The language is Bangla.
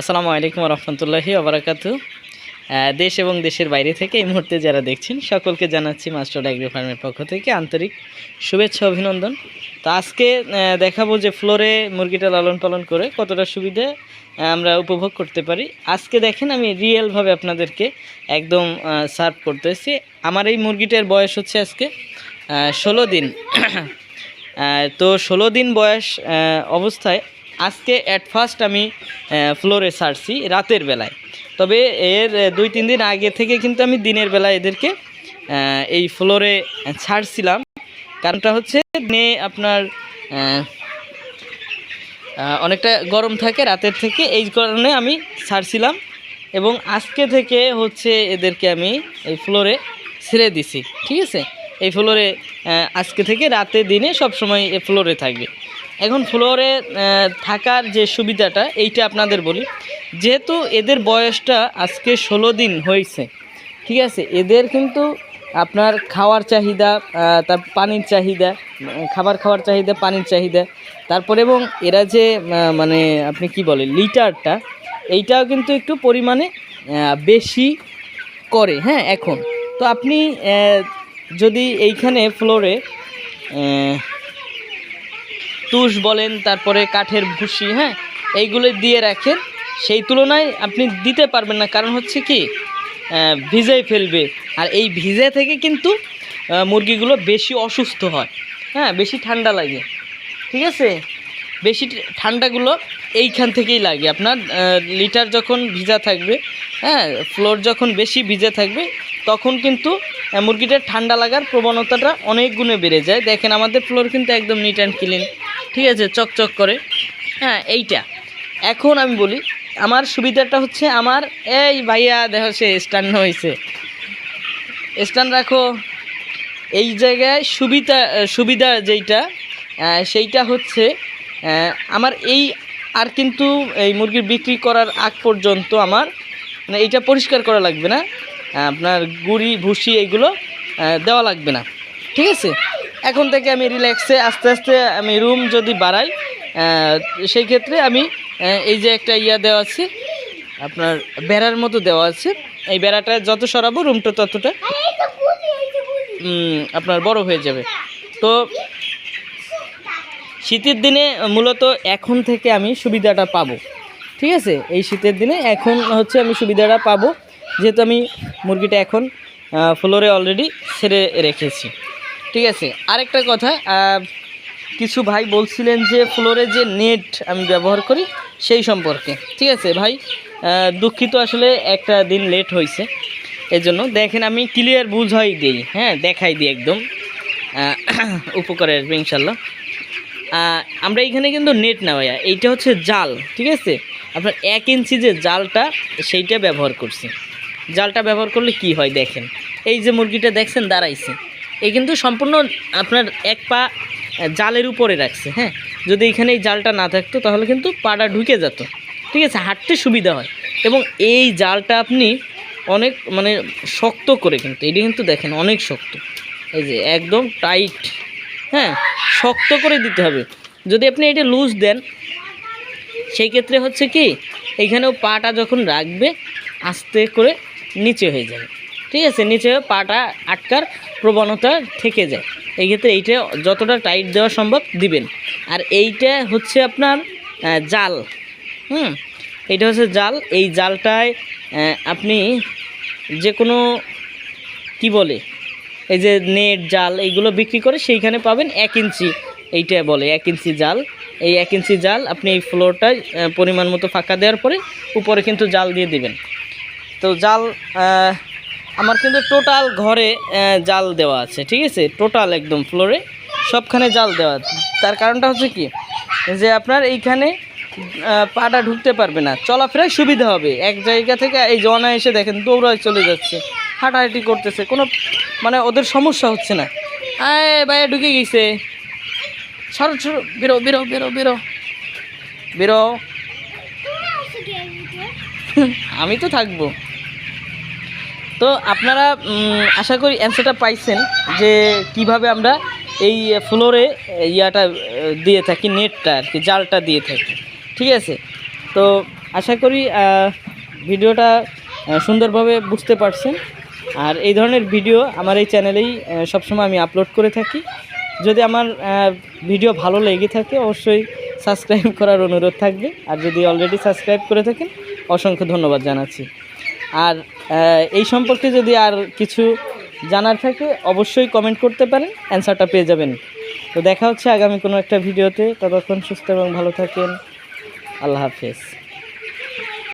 আসসালামু আলাইকুম রহমতুল্লাহি আবরাকাতু দেশ এবং দেশের বাইরে থেকে এই মুহূর্তে যারা দেখছেন, সকলকে জানাচ্ছি মাস্টার অ্যাগ্রি ফার্মের পক্ষ থেকে আন্তরিক শুভেচ্ছা, অভিনন্দন। তো আজকে দেখাবো যে ফ্লোরে মুরগিটা লালন পালন করে কতটা সুবিধা আমরা উপভোগ করতে পারি। আজকে দেখেন, আমি রিয়েলভাবে আপনাদেরকে একদম সার্ভ করতেছি। আমার এই মুরগিটার বয়স হচ্ছে আজকে ষোলো দিন। তো ষোলো দিন বয়স অবস্থায় আজকে অ্যাট ফার্স্ট আমি ফ্লোরে ছাড়ছি রাতের বেলায়। তবে এর দুই, তিন দিন আগে থেকে কিন্তু আমি দিনের বেলায় এদেরকে এই ফ্লোরে ছাড়ছিলাম। কারণটা হচ্ছে দিনে আপনার অনেকটা গরম থাকে রাতের থেকে, এই কারণে আমি ছাড়ছিলাম এবং আজকে থেকে হচ্ছে এদেরকে আমি এই ফ্লোরে ছেড়ে দিছি, ঠিক আছে? এই ফ্লোরে আজকে থেকে রাতে দিনে সব সময় এই ফ্লোরে থাকবে। এখন ফ্লোরে থাকার যে সুবিধাটা, এইটা আপনাদের বলি। যেহেতু এদের বয়সটা আজকে ষোলো দিন হয়েছে, ঠিক আছে? এদের কিন্তু আপনার খাওয়ার চাহিদা তার পানির চাহিদা, খাবার খাওয়ার চাহিদা, পানির চাহিদা। তারপরে এবং এরা যে মানে আপনি কি বলে, লিটারটা, এইটাও কিন্তু একটু পরিমাণে বেশি করে হ্যাঁ এখন। তো আপনি যদি এইখানে ফ্লোরে তুষ বলেন, তারপরে কাঠের ভুসি হ্যাঁ? এইগুলো দিয়ে রাখেন। সেই তুলনায় আপনি দিতে পারবেন না, কারণ হচ্ছে কি ভিজেই ফেলবে। আর এই ভিজে থেকে কিন্তু মুরগিগুলো বেশি অসুস্থ হয় হ্যাঁ? বেশি ঠান্ডা লাগে। ঠিক আছে? বেশি ঠান্ডাগুলো এইখান থেকেই লাগে। আপনার লিটার যখন ভিজা থাকবে হ্যাঁ? ফ্লোর যখন বেশি ভিজে থাকবে, তখন কিন্তু মুরগিটার ঠান্ডা লাগার প্রবণতাটা অনেক গুণে বেড়ে যায়। দেখেন, আমাদের ফ্লোর কিন্তু একদম নিট অ্যান্ড ক্লিন ঠিক আছে চকচক করে। হ্যাঁ এইটা। এখন আমি বলি, আমার সুবিধাটা হচ্ছে আমার, এই ভাইয়া দেখো সে স্ট্যান্ড হয়েছে। স্ট্যান্ড রাখো। এই জায়গায় সুবিধা সুবিধা যেইটা সেইটা হচ্ছে আমার এই আর কিন্তু এই মুরগির বিক্রি করার আগ পর্যন্ত আমার মানে এইটা পরিষ্কার করা লাগবে না। আপনার গুড়ি, ভুসি এইগুলো দেওয়া লাগবে না। ঠিক আছে? এখন থেকে আমি রিল্যাক্সে আস্তে আস্তে আমি রুম যদি বাড়াই সেই ক্ষেত্রে আমি এই যে একটা ইয়া দেওয়া আছে, আপনার বেড়ার মতো দেওয়া আছে, এই বেড়াটা যত সরাবো রুমটা ততটা আপনার বড় হয়ে যাবে। তো শীতের দিনে মূলত এখন থেকে আমি সুবিধাটা পাবো, ঠিক আছে? এই শীতের দিনে এখন হচ্ছে আমি সুবিধাটা পাবো, যেহেতু আমি মুরগিটা এখন ফ্লোরে অলরেডি ছেড়ে রেখেছি। ঠিক আছে, আরেকটা কথা কিছু ভাই বলছিলেন যে ফ্লোরে যে নেট আমি ব্যবহার করি সেই সম্পর্কে, ঠিক আছে ভাই? দুঃখিত আসলে একটা দিন লেট হয়েছে এই জন্য দেখেন আমি ক্লিয়ার বুঝাই দিই হ্যাঁ দেখাই দিই একদম উপকারে আসবে ইনশাল্লাহ। আমরা এখানে কিন্তু নেট না ভাইয়া, এইটা হচ্ছে জাল, ঠিক আছে? আপনার এক ইঞ্চি যে জালটা, সেইটা ব্যবহার করছি। জালটা ব্যবহার করলে কি হয় দেখেন? এই যে মুরগিটা দেখছেন, দাঁড়াইছে। এই কিন্তু সম্পূর্ণ আপনার এক পা জালের উপরে রাখছে হ্যাঁ? যদি এখানে এই জালটা না থাকতো, তাহলে কিন্তু পাটা ঢুকে যেত। ঠিক আছে? হাঁটতে সুবিধা হয়। এবং এই জালটা আপনি অনেক মানে শক্ত করে কিন্তু, এটি কিন্তু দেখেন অনেক শক্ত। এই যে একদম টাইট হ্যাঁ? শক্ত করে দিতে হবে। যদি আপনি এটা লুজ দেন, সেই ক্ষেত্রে হচ্ছে কি এইখানেও পাটা যখন রাখবে, আস্তে করে নিচে হয়ে যাবে। ঠিক আছে, নিচে পাটা আটকার প্রবণতা থেকে যায়। এই ক্ষেত্রে এইটা যতটা টাইট দেওয়া সম্ভব দিবেন। আর এইটা হচ্ছে আপনার জাল। হুম? এইটা হচ্ছে জাল। এই জালটায় আপনি যে কোনো কি বলে, এই যে নেট জাল এইগুলো বিক্রি করে সেইখানে পাবেন এক ইঞ্চি। এইটা বলে এক ইঞ্চি জাল। এই এক ইঞ্চি জাল আপনি এই ফ্লোরটায় পরিমাণ মতো ফাঁকা দেওয়ার পরে উপরে কিন্তু জাল দিয়ে দিবেন। তো জাল আমার কিন্তু টোটাল ঘরে জাল দেওয়া আছে ঠিক আছে? টোটাল একদম ফ্লোরে সবখানে জাল দেওয়া আছে। তার কারণটা হচ্ছে কি? যে আপনার এইখানে পাটা ঢুকতে পারবে না। চলাফেরায় সুবিধা হবে। এক জায়গা থেকে এই জনা এসে দেখেন দৌড়ায় চলে যাচ্ছে হাঁটাহাঁটি করতেছে কোনো মানে ওদের সমস্যা হচ্ছে না। আয় বাইরে ঢুকে গেছে। সরো সরো বেরো বেরো বেরো বেরো। বেরো। আমি তো থাকব। তো আপনারা আশা করি অ্যান্সারটা পাইছেন যে কীভাবে আমরা এই ফ্লোরে ইয়াটা দিয়ে থাকি নেটটা আর কি, জালটা দিয়ে থাকি। ঠিক আছে? তো আশা করি ভিডিওটা সুন্দরভাবে বুঝতে পারছেন। আর এই ধরনের ভিডিও আমার এই চ্যানেলেই সবসময় আমি আপলোড করে থাকি। যদি আমার ভিডিও ভালো লেগে থাকে, অবশ্যই সাবস্ক্রাইব করার অনুরোধ থাকবে। আর যদি অলরেডি সাবস্ক্রাইব করে থাকেন, অসংখ্য ধন্যবাদ জানাচ্ছি। আর এই সম্পর্কে যদি আর কিছু জানার থাকে, অবশ্যই কমেন্ট করতে পারেন অ্যান্সারটা পেয়ে যাবেন। তো দেখা হচ্ছে আগামী কোনো একটা ভিডিওতে। ততক্ষণ সুস্থ এবং ভালো থাকেন। আল্লাহ হাফেজ।